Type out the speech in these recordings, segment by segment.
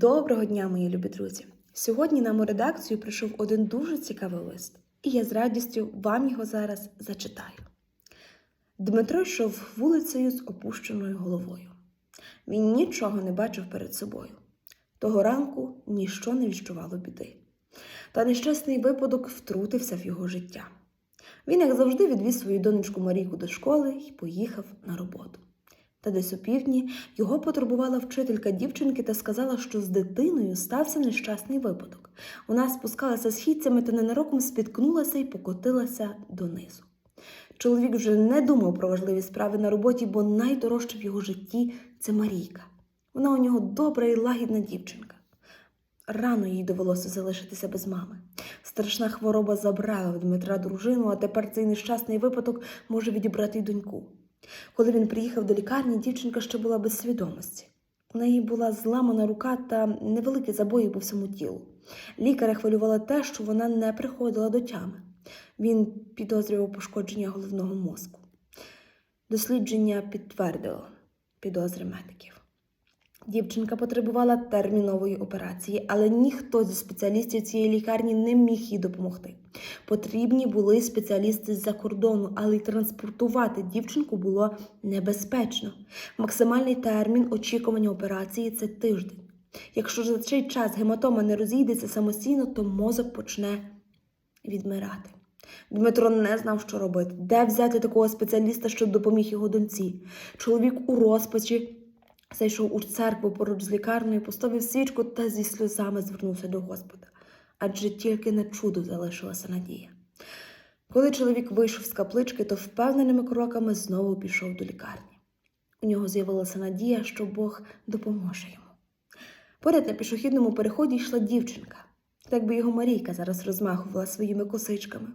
Доброго дня, мої любі друзі! Сьогодні нам у редакцію прийшов один дуже цікавий лист, і я з радістю вам його зараз зачитаю. Дмитро йшов вулицею з опущеною головою. Він нічого не бачив перед собою. Того ранку ніщо не відчувало біди. Та нещасний випадок втрутився в його життя. Він, як завжди, відвіз свою донечку Марійку до школи і поїхав на роботу. Та десь у півдні його потурбувала вчителька дівчинки та сказала, що з дитиною стався нещасний випадок. Вона спускалася східцями та ненароком спіткнулася і покотилася донизу. Чоловік вже не думав про важливі справи на роботі, бо найдорожче в його житті це Марійка. Вона у нього добра і лагідна дівчинка. Рано їй довелося залишитися без мами. Страшна хвороба забрала в Дмитра дружину, а тепер цей нещасний випадок може відібрати й доньку. Коли він приїхав до лікарні, дівчинка ще була без свідомості. У неї була зламана рука та невеликі забої по всьому тілу. Лікаря хвилювало те, що вона не приходила до тями. Він підозрював пошкодження головного мозку. Дослідження підтвердило підозри медиків. Дівчинка потребувала термінової операції, але ніхто зі спеціалістів цієї лікарні не міг їй допомогти. Потрібні були спеціалісти з-за кордону, але й транспортувати дівчинку було небезпечно. Максимальний термін очікування операції це тиждень. Якщо за цей час гематома не розійдеться самостійно, то мозок почне відмирати. Дмитро не знав, що робити, де взяти такого спеціаліста, щоб допоміг його доньці. Чоловік у розпачі зайшов у церкву поруч з лікарнею, поставив свічку та зі сльозами звернувся до Господа. Адже тільки на чудо залишилася надія. Коли чоловік вийшов з каплички, то впевненими кроками знову пішов до лікарні. У нього з'явилася надія, що Бог допоможе йому. Поряд на пішохідному переході йшла дівчинка, так би його Марійка зараз розмахувала своїми косичками.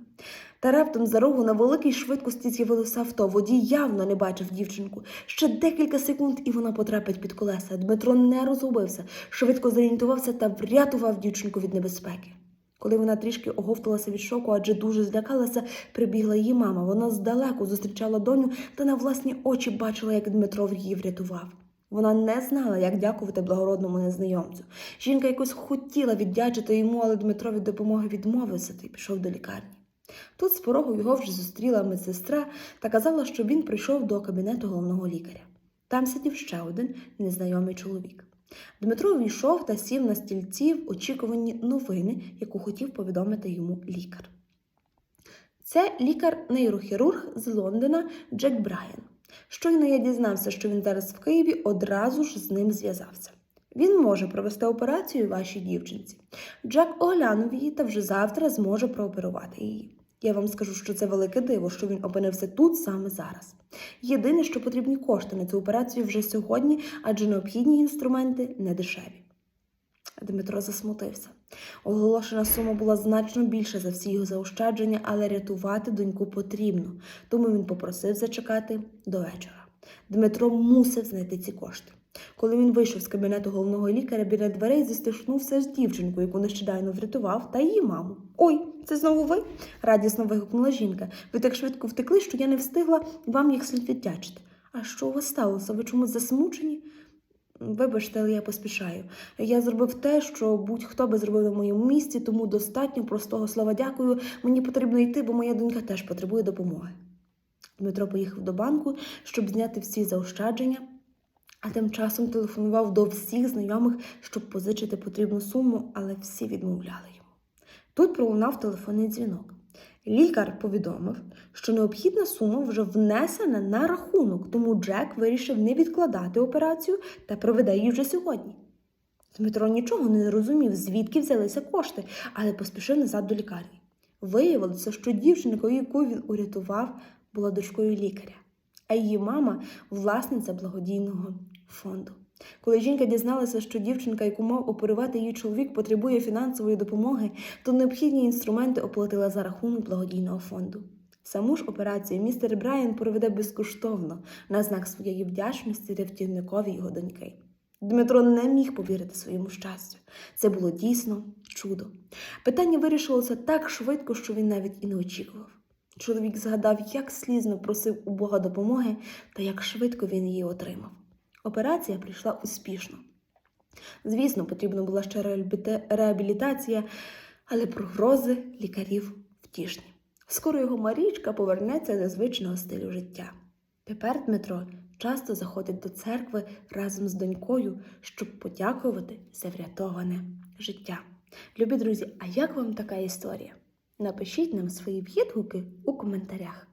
Та раптом за рогу на великій швидкості з'явилося авто. Водій явно не бачив дівчинку. Ще декілька секунд, і вона потрапить під колеса. Дмитро не розгубився, швидко зорієнтувався та врятував дівчинку від небезпеки. Коли вона трішки оговталася від шоку, адже дуже злякалася, прибігла її мама. Вона здалеку зустрічала доню та на власні очі бачила, як Дмитро її врятував. Вона не знала, як дякувати благородному незнайомцю. Жінка якось хотіла віддячити йому, але Дмитро від допомоги відмовився та й пішов до лікарні. Тут з порогу його вже зустріла медсестра та казала, що він прийшов до кабінету головного лікаря. Там сидів ще один незнайомий чоловік. Дмитро війшов та сів на стільці в очікуванні новини, яку хотів повідомити йому лікар. Це лікар-нейрохірург з Лондона Джек Брайан. Щойно я дізнався, що він зараз в Києві, одразу ж з ним зв'язався. Він може провести операцію вашій дівчинці. Джек оглянув її та вже завтра зможе прооперувати її. Я вам скажу, що це велике диво, що він опинився тут саме зараз. Єдине, що потрібні кошти на цю операцію вже сьогодні, адже необхідні інструменти не дешеві. Дмитро засмутився. Оголошена сума була значно більша за всі його заощадження, але рятувати доньку потрібно, тому він попросив зачекати до вечора. Дмитро мусив знайти ці кошти. Коли він вийшов з кабінету головного лікаря, біля дверей зістишнувся з дівчинкою, яку нещодавно врятував, та її маму. Ой, це знову ви? радісно вигукнула жінка. Ви так швидко втекли, що я не встигла вам їх слід віддячити. А що у вас сталося? Ви чомусь засмучені? Вибачте, але я поспішаю. Я зробив те, що будь-хто би зробив на моєму місці, тому достатньо простого слова дякую. Мені потрібно йти, бо моя донька теж потребує допомоги. Дмитро поїхав до банку, щоб зняти всі заощадження, а тим часом телефонував до всіх знайомих, щоб позичити потрібну суму, але всі відмовляли йому. Тут пролунав телефонний дзвінок. Лікар повідомив, що необхідна сума вже внесена на рахунок, тому Джек вирішив не відкладати операцію та проведе її вже сьогодні. Дмитро нічого не розумів, звідки взялися кошти, але поспішив назад до лікарні. Виявилося, що дівчинка, яку він урятував, була дочкою лікаря, а її мама власниця благодійного фонду. Коли жінка дізналася, що дівчинка, яку мав оперувати її чоловік, потребує фінансової допомоги, то необхідні інструменти оплатила за рахунок благодійного фонду. Саму ж операцію містер Брайан проведе безкоштовно на знак своєї вдячності рятівникові його доньки. Дмитро не міг повірити своєму щастю. Це було дійсно чудо. Питання вирішилося так швидко, що він навіть і не очікував. Чоловік згадав, як слізно просив у Бога допомоги та як швидко він її отримав. Операція прийшла успішно. Звісно, потрібна була ще реабілітація, але прогрози лікарів втішні. Скоро його Марічка повернеться до звичного стилю життя. Тепер Дмитро часто заходить до церкви разом з донькою, щоб подякувати за врятоване життя. Любі друзі, а як вам така історія? Напишіть нам свої відгуки у коментарях.